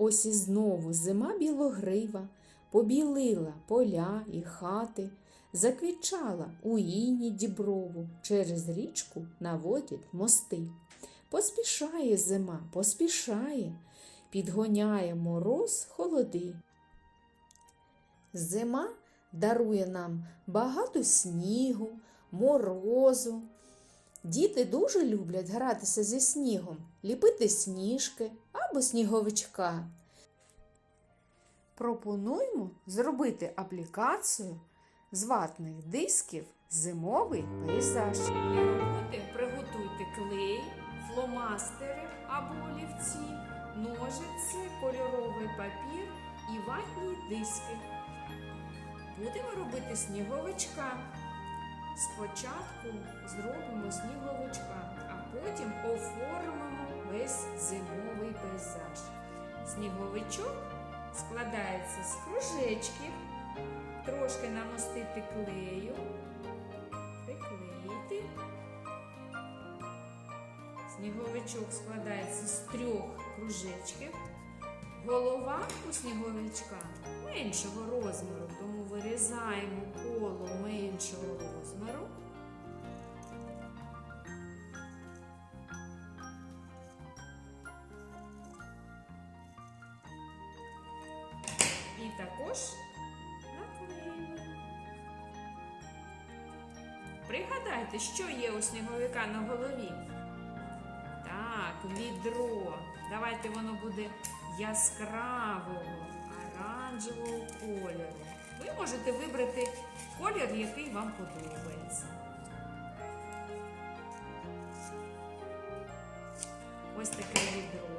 ось і знову зима білогрива, побілила поля і хати, заквітчала у іні діброву, через річку наводять мости. Поспішає зима, поспішає, підгоняє мороз холоди. Зима дарує нам багато снігу, морозу. Діти дуже люблять гратися зі снігом, ліпити сніжки або сніговичка. Пропонуємо зробити аплікацію з ватних дисків зимовий пейзаж. Роботи приготуйте клей, фломастери або олівці, ножиці, кольоровий папір і ватні диски. Будемо робити сніговичка. Спочатку зробимо сніговичка, а потім оформимо весь зимовий пейзаж. Сніговичок складається з кружечків, трошки намастити клею, приклеїти. Сніговичок складається з трьох кружечків. Голова у сніговичка меншого розміру, тому вирізаємо коло меншого розміру. І також наклеїмо. Пригадайте, що є у сніговика на голові. Так, відро. Давайте воно буде яскравого, оранжевого кольору. Ви можете вибрати колір, який вам подобається. Ось таке відро.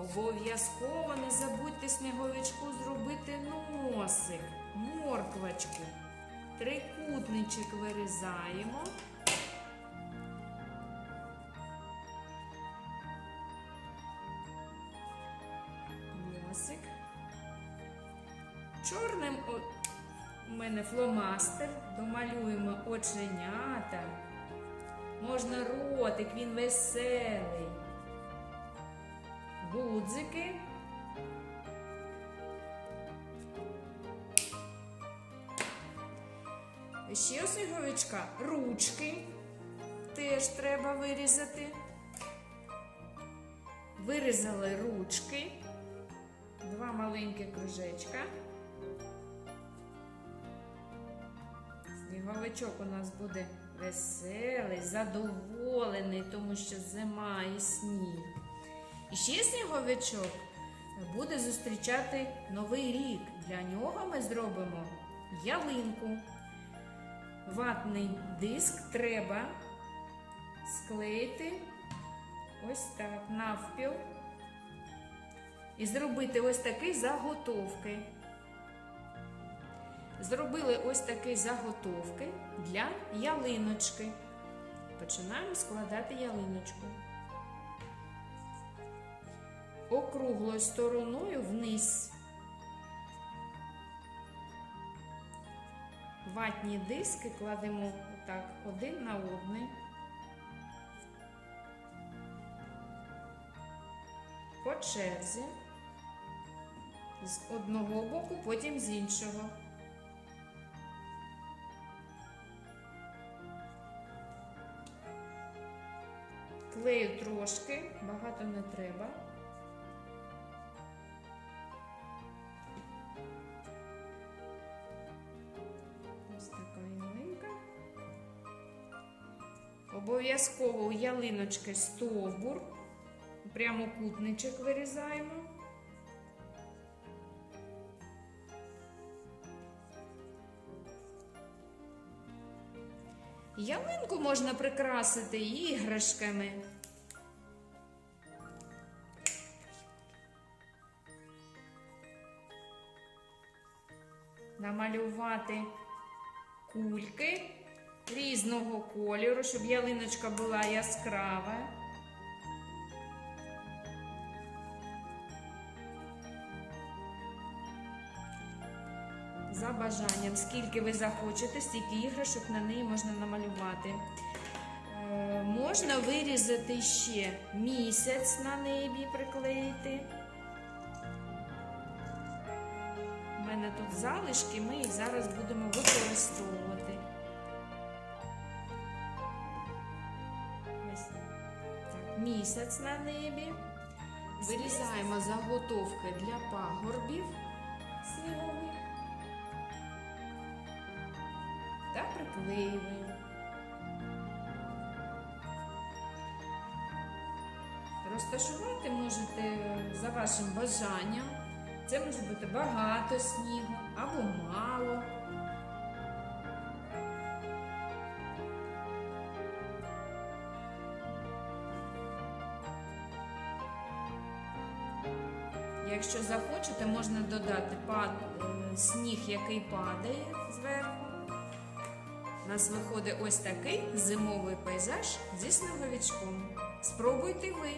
Обов'язково не забудьте сніговичку зробити носик, морквочку. Трикутничок вирізаємо. Мене фломастер. Домалюємо оченята. Можна ротик, він веселий. Гудзики. Ще у сніговичка ручки теж треба вирізати. Вирізали ручки, два маленькі кружечка. Сніговичок у нас буде веселий, задоволений, тому що зима і сніг. І ще сніговичок буде зустрічати новий рік. Для нього ми зробимо ялинку. Ватний диск треба склеїти ось так навпіл і зробити ось такі заготовки. Зробили ось такі заготовки для ялиночки. Починаємо складати ялиночку. Округлою стороною вниз. Ватні диски кладемо так один на одний. По черзі. З одного боку, потім з іншого. Клею трошки, багато не треба. Ось така ялинка. Обов'язково у ялиночки стовбур. Прямокутничок вирізаємо. Ялинку можна прикрасити іграшками. Намалювати кульки різного кольору, щоб ялиночка була яскрава. За бажанням, скільки ви захочете, стільки іграшок на неї можна намалювати. Е, Можна вирізати ще місяць на небі приклеїти. У мене тут залишки, ми їх зараз будемо використовувати. Місяць на небі. Вирізаємо заготовки для пагорбів снігових та. Розташувати можете за вашим бажанням. Це може бути багато снігу або мало. Якщо захочете, можна додати е, сніг, який падає зверху. Нас виходить ось такий зимовий пейзаж зі сніговичком. Спробуйте ви.